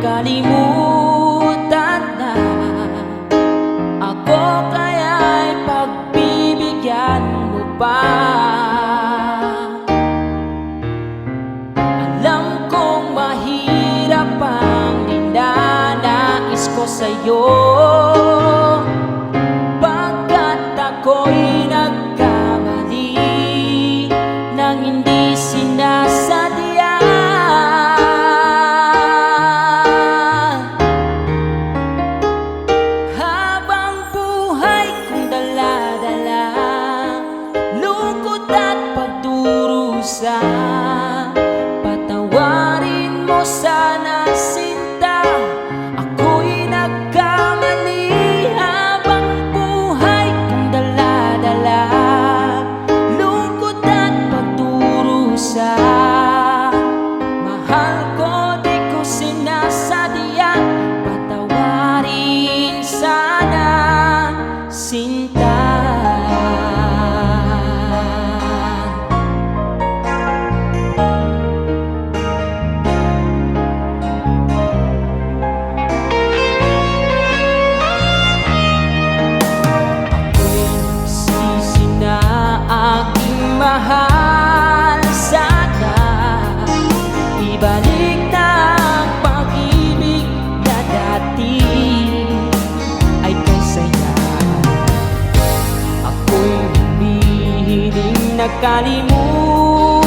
kalimutan na Ako kaya'y pagbibigyan mo pa. Alam kong mahirap ang dinanais ko sa'yo. kalimutan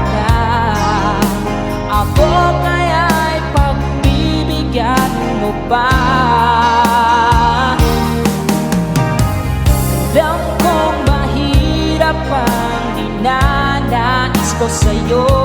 na. Ako kaya'y pagbibigyan mo pa. Alam kong mahirap ang dinanais ko sa'yo.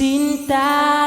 cinta.